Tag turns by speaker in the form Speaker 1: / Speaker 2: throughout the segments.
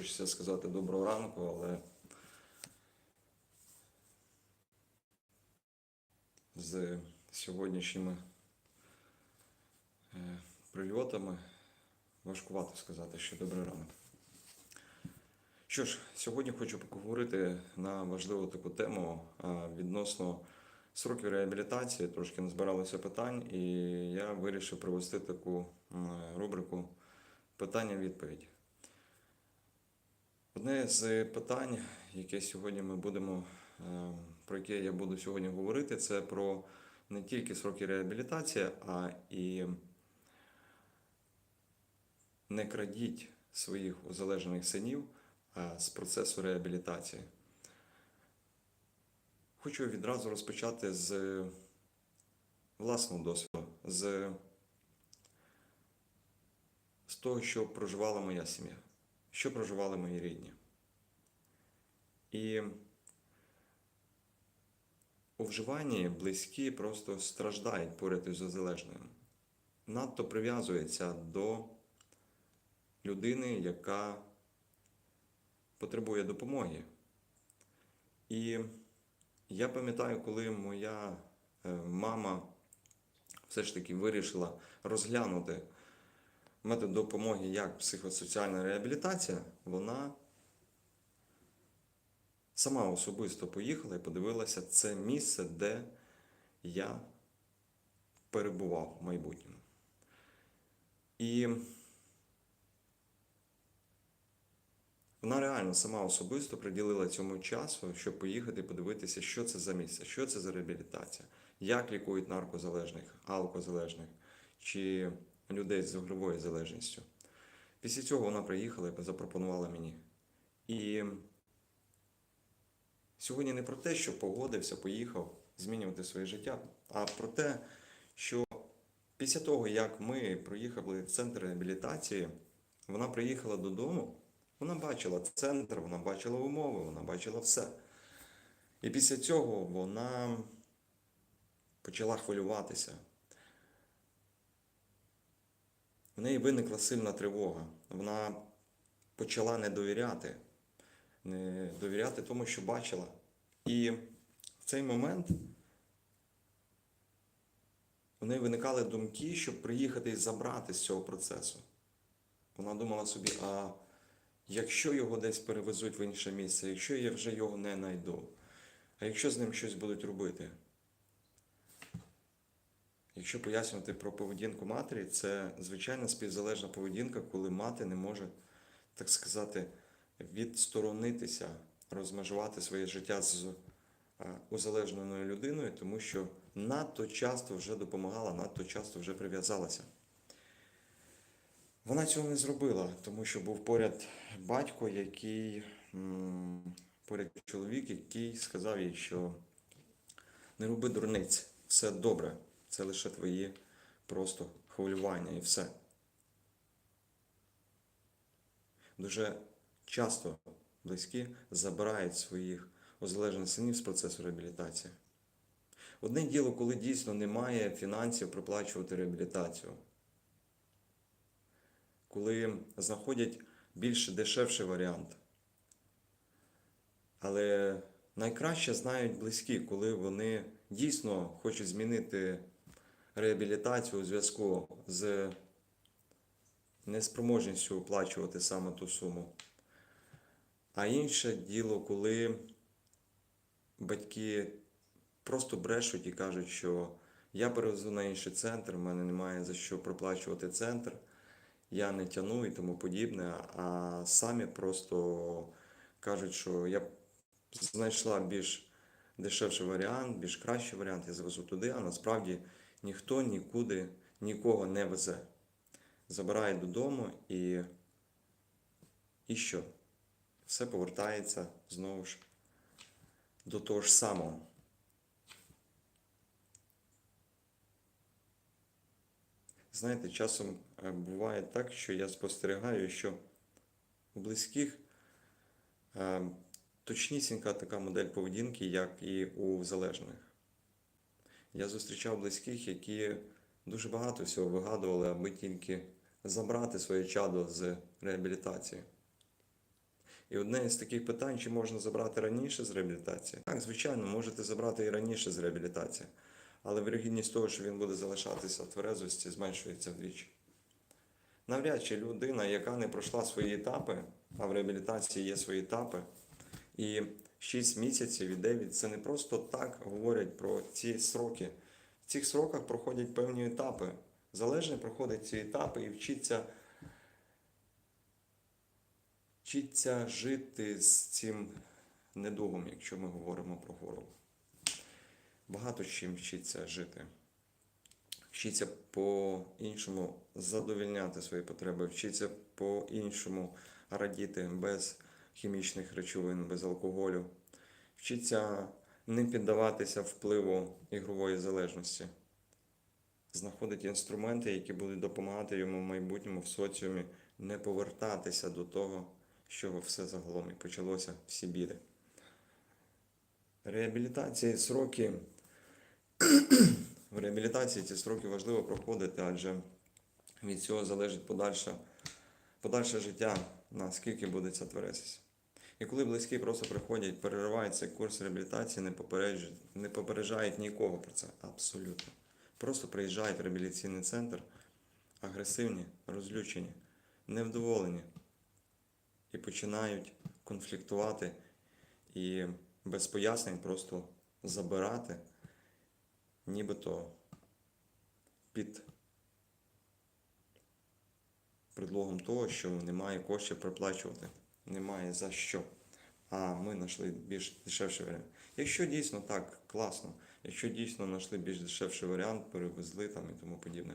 Speaker 1: Хочеться сказати доброго ранку, але з сьогоднішніми е, прильотами важкувато сказати, що добрий ранок. Що ж, сьогодні хочу поговорити на важливу таку тему відносно сроків реабілітації. Трошки назбиралося питань, і я вирішив провести таку рубрику питання-відповідь. Одне з питань, яке сьогодні ми будемо, е, про яке я буду сьогодні говорити, це про не тільки сроки реабілітації, а і не крадіть своїх узалежених синів з процесу реабілітації. Хочу відразу розпочати з власного досвіду, з, з того, що проживала моя сім'я, що проживали мої рідні. І у вживанні близькі просто страждають поряд із залежним. Надто прив'язується до людини, яка потребує допомоги. І я пам'ятаю, коли моя е, мама все ж таки вирішила розглянути метод допомоги як психосоціальна реабілітація, вона сама особисто поїхала і подивилася це місце, де я перебував в майбутньому. І вона реально сама особисто приділила цьому часу, щоб поїхати і подивитися, що це за місце, що це за реабілітація, як лікують наркозалежних, алкозалежних чи людей з ігровою залежністю. Після цього вона приїхала і запропонувала мені. І сьогодні не про те, що погодився, поїхав змінювати своє життя, а про те, що після того, як ми проїхали в центр реабілітації, вона приїхала додому, вона бачила центр, вона бачила умови, вона бачила все. І після цього вона почала хвилюватися. В неї виникла сильна тривога. Вона почала не довіряти, не довіряти тому, що бачила. І в цей момент у неї виникали думки, щоб приїхати і забрати з цього процесу. Вона думала собі, а якщо його десь перевезуть в інше місце, якщо я вже його не знайду, а якщо з ним щось будуть робити? Якщо пояснювати про поведінку матері, це звичайна співзалежна поведінка, коли мати не може, так сказати, відсторонитися, розмежувати своє життя з е, узалежненою людиною, тому що надто часто вже допомагала, надто часто вже прив'язалася. Вона цього не зробила, тому що був поряд батько, який поряд чоловік, який сказав їй, що не роби дурниць, все добре, це лише твої просто хвилювання і все. Дуже часто близькі забирають своїх узалежених синів з процесу реабілітації. Одне діло, коли дійсно немає фінансів проплачувати реабілітацію коли знаходять більш дешевший варіант. Але найкраще знають близькі, коли вони дійсно хочуть змінити реабілітацію у зв'язку з неспроможністю оплачувати саме ту суму. А інше діло, коли батьки просто брешуть і кажуть, що я перевезу на інший центр, в мене немає за що проплачувати центр я не тяну і тому подібне, а самі просто кажуть, що я знайшла більш дешевший варіант, більш кращий варіант, я завезу туди, а насправді ніхто нікуди нікого не везе. Забирає додому і, і що? Все повертається знову ж до того ж самого. Знаєте, часом е, буває так, що я спостерігаю, що у близьких е, точнісінька така модель поведінки, як і у залежних. Я зустрічав близьких, які дуже багато всього вигадували, аби тільки забрати своє чадо з реабілітації. І одне із таких питань, чи можна забрати раніше з реабілітації? Так, звичайно, можете забрати і раніше з реабілітації, але вірогідність того, що він буде залишатися в тверезості, зменшується вдвічі. Навряд чи людина, яка не пройшла свої етапи, а в реабілітації є свої етапи, і 6 місяців і 9 це не просто так говорять про ці сроки. В цих сроках проходять певні етапи. Залежний проходить ці етапи і вчиться, вчиться жити з цим недугом, якщо ми говоримо про хворобу. Багато чим вчиться жити. Вчиться по-іншому задовільняти свої потреби, вчиться по-іншому радіти без хімічних речовин, без алкоголю. Вчиться не піддаватися впливу ігрової залежності. Знаходить інструменти, які будуть допомагати йому в майбутньому в соціумі не повертатися до того, чого все загалом і почалося всі біди. Реабілітації сроки. В реабілітації ці строки важливо проходити, адже від цього залежить подальше, подальше життя, наскільки буде ця тверезість. І коли близькі просто приходять, переривають цей курс реабілітації, не попереджують, не попереджають нікого про це. Абсолютно. Просто приїжджають в реабілітаційний центр, агресивні, розлючені, невдоволені і починають конфліктувати і без пояснень просто забирати, нібито під предлогом того, що немає коштів проплачувати, немає за що. А ми знайшли більш дешевший варіант. Якщо дійсно так, класно, якщо дійсно знайшли більш дешевший варіант, перевезли там і тому подібне.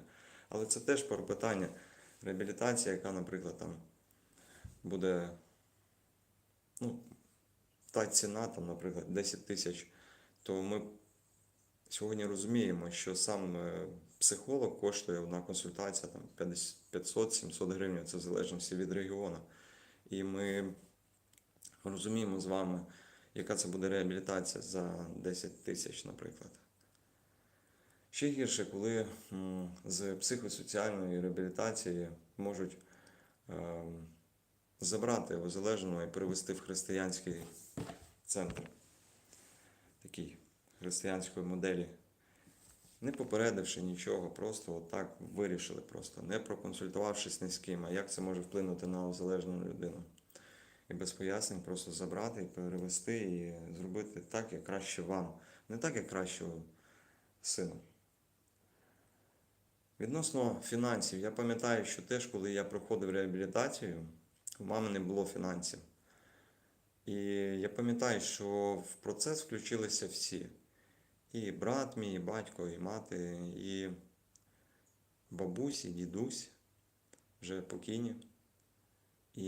Speaker 1: Але це теж про питання реабілітація, яка, наприклад, там буде ну, та ціна, там, наприклад, 10 тисяч, то ми сьогодні розуміємо, що сам е, психолог коштує одна консультація там 500-700 гривень, це в залежності від регіону. І ми розуміємо з вами, яка це буде реабілітація за 10 тисяч, наприклад. Ще гірше, коли з психосоціальної реабілітації можуть е, забрати озалеженого і перевести в християнський центр такий християнської моделі, не попередивши нічого, просто отак вирішили, просто не проконсультувавшись ні з ким, а як це може вплинути на озалежнену людину. І без пояснень просто забрати і перевести, і зробити так, як краще вам, не так, як краще сину. Відносно фінансів, я пам'ятаю, що теж, коли я проходив реабілітацію, у мами не було фінансів. І я пам'ятаю, що в процес включилися всі. І брат мій, і батько, і мати, і бабусь, і дідусь вже покійні. І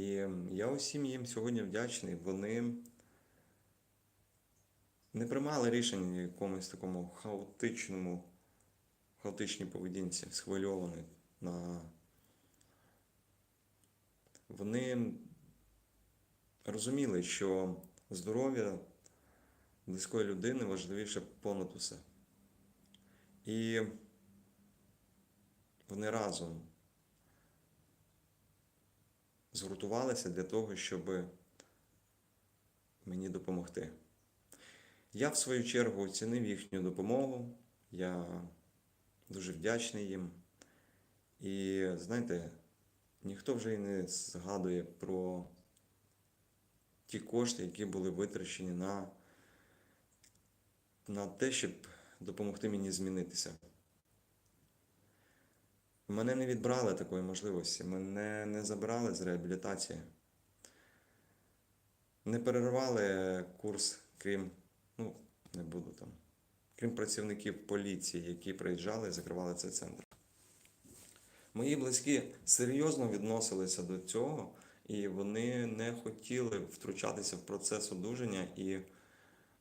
Speaker 1: я усім їм сьогодні вдячний. Вони не приймали рішень в якомусь такому хаотичному, хаотичній поведінці, схвильовані на. Вони розуміли, що здоров'я близької людини важливіше понад усе. І вони разом згуртувалися для того, щоб мені допомогти. Я, в свою чергу, оцінив їхню допомогу. Я дуже вдячний їм. І знаєте, ніхто вже й не згадує про ті кошти, які були витрачені на, на те, щоб допомогти мені змінитися. Мене не відбрали такої можливості, мене не забрали з реабілітації. Не перервали курс, крім, ну, не буду там, крім працівників поліції, які приїжджали і закривали цей центр. Мої близькі серйозно відносилися до цього, і вони не хотіли втручатися в процес одужання і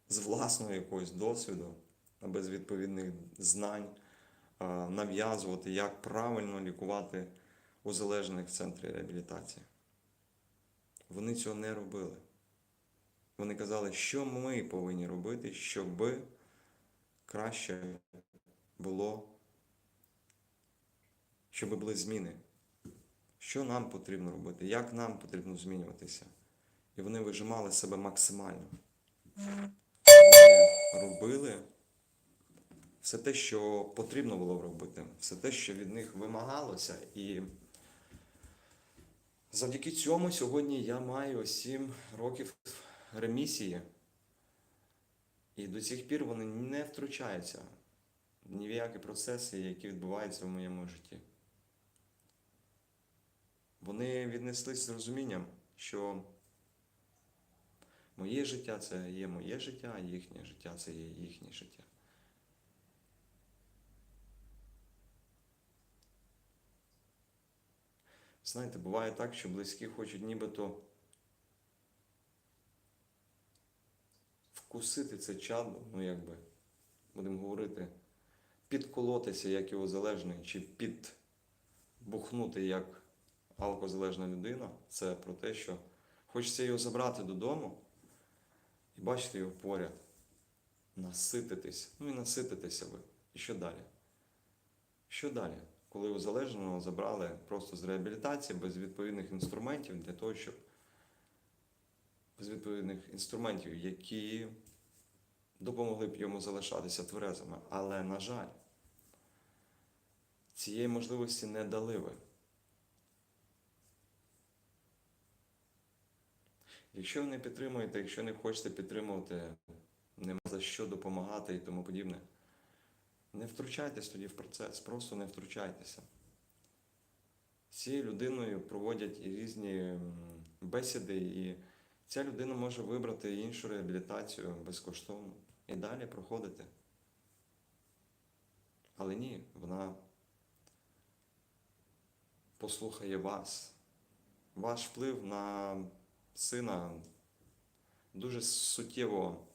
Speaker 1: з власного якогось досвіду, без відповідних знань нав'язувати, як правильно лікувати узалежених в центрі реабілітації. Вони цього не робили. Вони казали, що ми повинні робити, щоб краще було, щоб були зміни. Що нам потрібно робити, як нам потрібно змінюватися. і вони вижимали себе максимально. Вони робили все те, що потрібно було робити, все те, що від них вимагалося. І завдяки цьому сьогодні я маю 7 років ремісії. І до цих пір вони не втручаються ні в які процеси, які відбуваються в моєму житті. Вони віднеслись з розумінням, що моє життя це є моє життя, а їхнє життя це є їхнє життя. Знаєте, буває так, що близькі хочуть нібито вкусити це чадо, ну якби, будемо говорити, підколотися як його залежний, чи підбухнути як алкозалежна людина. Це про те, що хочеться його забрати додому і бачити його поряд, насититись, ну і насититися ви. І що далі? Що далі? Коли узалежненого забрали просто з реабілітації без відповідних інструментів для того, щоб без відповідних інструментів, які допомогли б йому залишатися тверезими. Але, на жаль, цієї можливості не дали ви. Якщо ви не підтримуєте, якщо не хочете підтримувати, нема за що допомагати і тому подібне. Не втручайтесь тоді в процес, просто не втручайтеся. З цією людиною проводять і різні бесіди, і ця людина може вибрати іншу реабілітацію безкоштовно і далі проходити. Але ні, вона послухає вас. Ваш вплив на сина дуже суттєво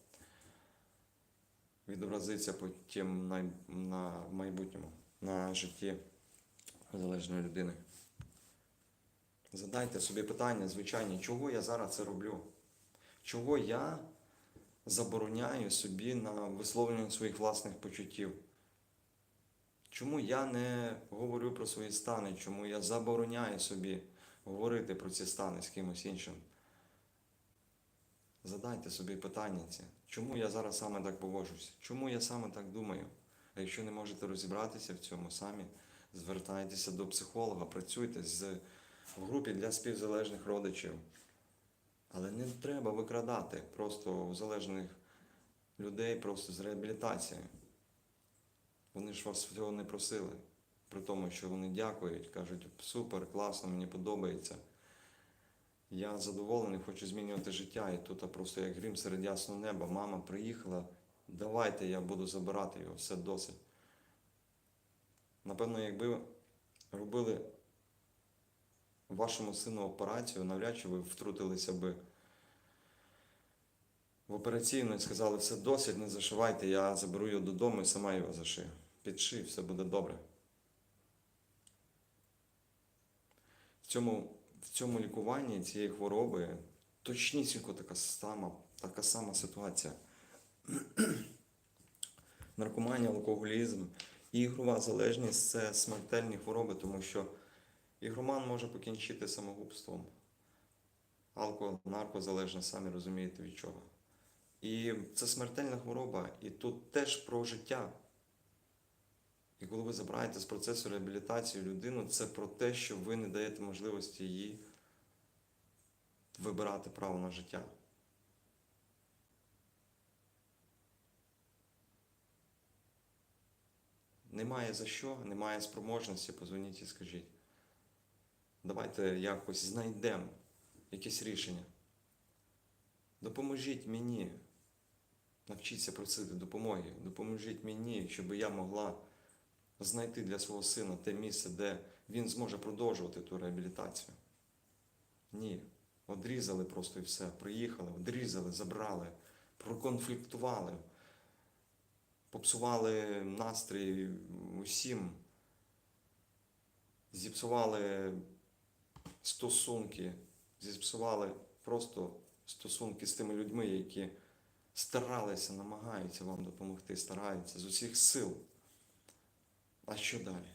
Speaker 1: відобразиться потім на, на майбутньому, на житті залежної людини. Задайте собі питання, звичайні, чого я зараз це роблю? Чого я забороняю собі на висловлення своїх власних почуттів? Чому я не говорю про свої стани? Чому я забороняю собі говорити про ці стани з кимось іншим? Задайте собі питання ці. Чому я зараз саме так поводжусь? Чому я саме так думаю? А якщо не можете розібратися в цьому самі, звертайтеся до психолога, працюйте з, в групі для співзалежних родичів. Але не треба викрадати просто у залежних людей просто з реабілітації. Вони ж вас цього не просили. При тому, що вони дякують, кажуть, супер, класно, мені подобається. Я задоволений, хочу змінювати життя. І тут просто як грім серед ясного неба. Мама приїхала, давайте я буду забирати його, все досить. Напевно, якби робили вашому сину операцію, навряд чи ви втрутилися би в операційну і сказали, все досить, не зашивайте, я заберу його додому і сама його зашию. Підшив, все буде добре. В цьому в цьому лікуванні цієї хвороби точнісінько така сама, така сама ситуація. Наркоманія, алкоголізм і ігрова залежність це смертельні хвороби, тому що ігроман може покінчити самогубством. Алко, наркозалежність, самі розумієте від чого. І це смертельна хвороба, і тут теж про життя. І коли ви забираєте з процесу реабілітації людину, це про те, що ви не даєте можливості їй вибирати право на життя. Немає за що, немає спроможності, позвоніть і скажіть. Давайте якось знайдемо якесь рішення. Допоможіть мені. Навчіться просити допомоги. Допоможіть мені, щоб я могла знайти для свого сина те місце, де він зможе продовжувати ту реабілітацію. Ні. Одрізали просто і все. Приїхали, одрізали, забрали, проконфліктували, попсували настрій усім, зіпсували стосунки, зіпсували просто стосунки з тими людьми, які старалися, намагаються вам допомогти, стараються з усіх сил. А що далі?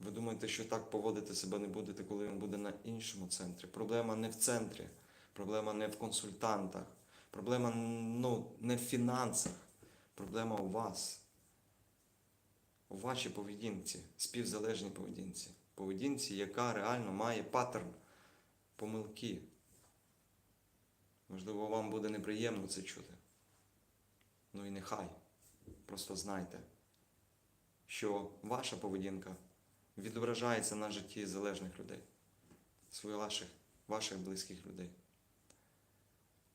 Speaker 1: Ви думаєте, що так поводити себе не будете, коли він буде на іншому центрі? Проблема не в центрі. Проблема не в консультантах, проблема ну, не в фінансах, проблема у вас, у вашій поведінці, співзалежній поведінці. Поведінці, яка реально має паттерн помилки. Можливо, вам буде неприємно це чути. Ну і нехай. Просто знайте, що ваша поведінка відображається на житті залежних людей, ваших, ваших близьких людей.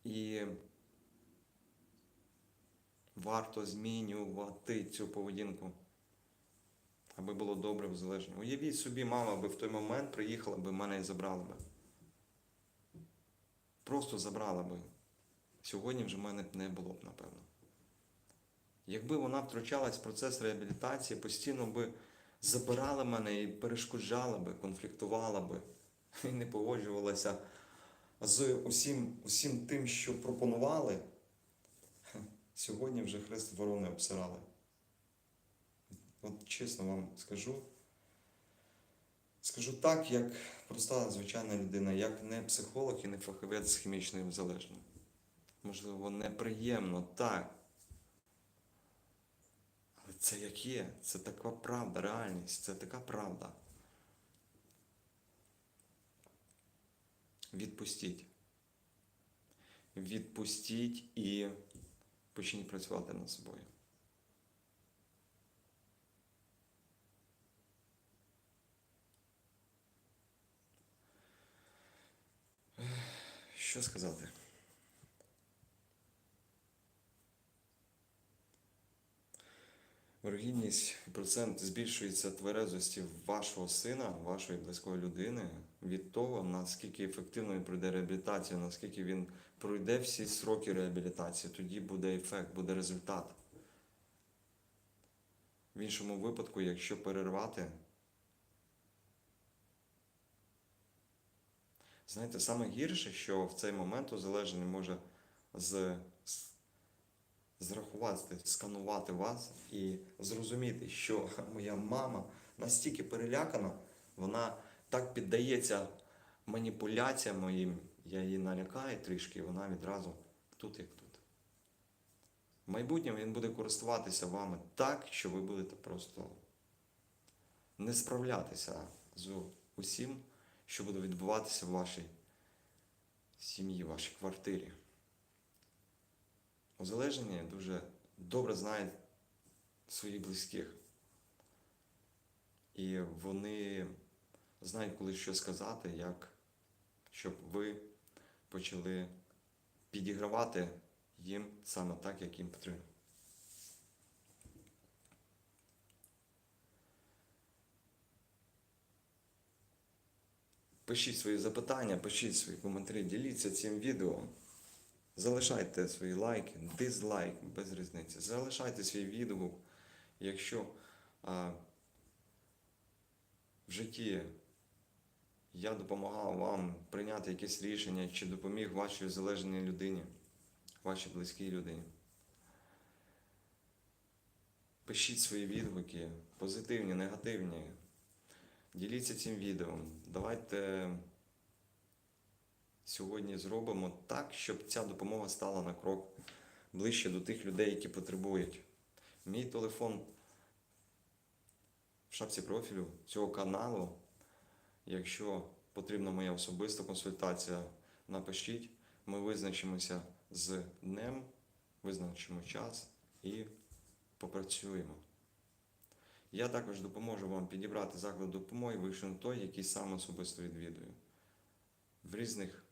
Speaker 1: І варто змінювати цю поведінку, аби було добре в залежному. Уявіть собі, мама би в той момент приїхала би мене і забрала би. Просто забрала би. Сьогодні вже в мене не було б, напевно. Якби вона втручалась в процес реабілітації, постійно би забирала мене і перешкоджала би, конфліктувала би, і не погоджувалася з усім, усім тим, що пропонували, сьогодні вже хрест ворони обсирали. От чесно вам скажу. Скажу так, як проста звичайна людина, як не психолог і не фахівець з хімічною залежним. Можливо, неприємно, так. Це як є, це така правда, реальність, це така правда. Відпустіть. Відпустіть і почніть працювати над собою. Що сказати? Вирогідність процент збільшується тверезості вашого сина, вашої близької людини від того, наскільки ефективно він пройде реабілітацію, наскільки він пройде всі сроки реабілітації, тоді буде ефект, буде результат. В іншому випадку, якщо перервати, знаєте, саме гірше, що в цей момент узалежений може з, зрахувати, сканувати вас і зрозуміти, що моя мама настільки перелякана, вона так піддається маніпуляціям моїм, я її налякаю трішки, і вона відразу тут як тут. В майбутньому він буде користуватися вами так, що ви будете просто не справлятися з усім, що буде відбуватися в вашій сім'ї, в вашій квартирі. Узалежнені дуже добре знають своїх близьких. І вони знають, коли що сказати, як щоб ви почали підігравати їм саме так, як їм потрібно. Пишіть свої запитання, пишіть свої коментарі, діліться цим відео. Залишайте свої лайки, дизлайк, без різниці. Залишайте свій відгук. Якщо а, в житті я допомагав вам прийняти якесь рішення чи допоміг вашій залежній людині, вашій близькій людині. Пишіть свої відгуки, позитивні, негативні. Діліться цим відео. Давайте сьогодні зробимо так, щоб ця допомога стала на крок ближче до тих людей, які потребують. Мій телефон в шапці профілю цього каналу. Якщо потрібна моя особиста консультація, напишіть, ми визначимося з днем, визначимо час і попрацюємо. Я також допоможу вам підібрати заклад допомоги, вийшов на той, який сам особисто відвідую в різних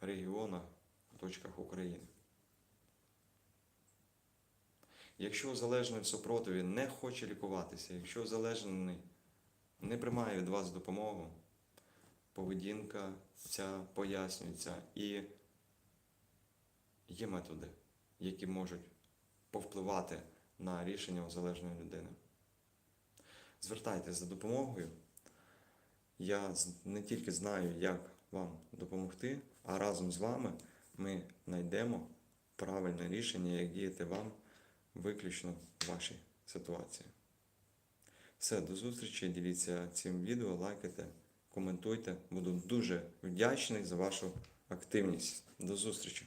Speaker 1: регіонах, точках України. Якщо залежний в супротиві не хоче лікуватися, якщо залежний не приймає від вас допомогу, поведінка ця пояснюється і є методи, які можуть повпливати на рішення залежної людини. Звертайтеся за допомогою. Я не тільки знаю, як вам допомогти, а разом з вами ми знайдемо правильне рішення, як діяти вам виключно в вашій ситуації. Все, до зустрічі. Діліться цим відео, лайкайте, коментуйте. Буду дуже вдячний за вашу активність. До зустрічі!